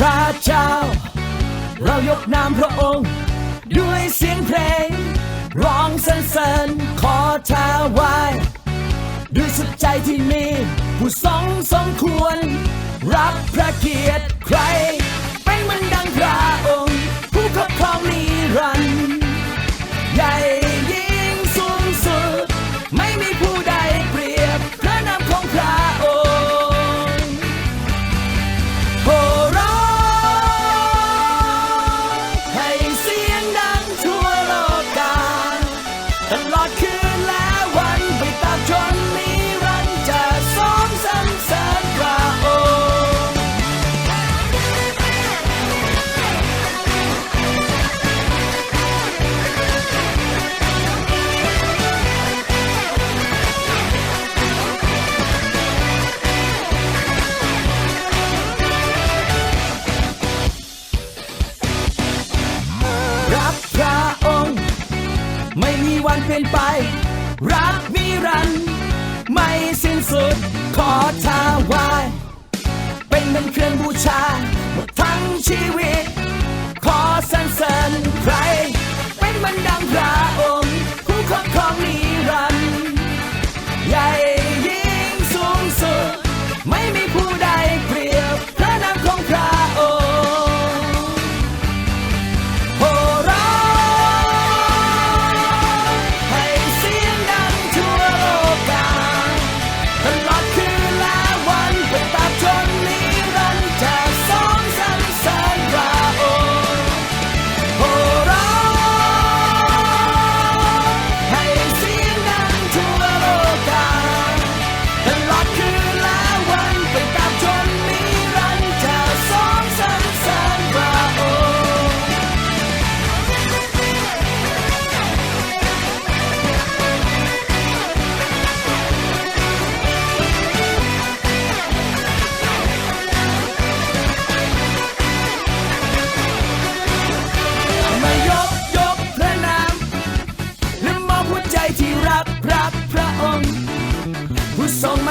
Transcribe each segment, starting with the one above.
พระเจ้า เรายกนามพระองค์ ด้วยเสียงเพลง ร้องสรรเสริญขอถาวายด้วยสุดใจที่มี ผู้ทรงสงควร รับพระเกียรติ ตลอ ปลี่ยนไป รักนิรันดร์ไม่สิ้นสุดขอทาวายเป็นเป็นเครื่องบูชาหมดทั้งชีวิต ขอสรรเสริญ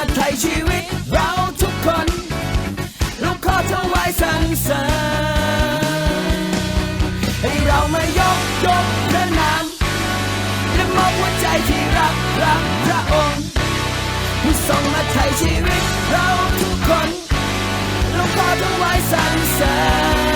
มาไถ่ชีวิตเราทุกคนเราขอถวายสรรเสริญให้เรามายกยกพระนามและมอบหัวใจที่รักรักพระองค์ผู้ทรงมาไถ่ชีวิตเราทุกคนเราขอถวายสรรเสริญ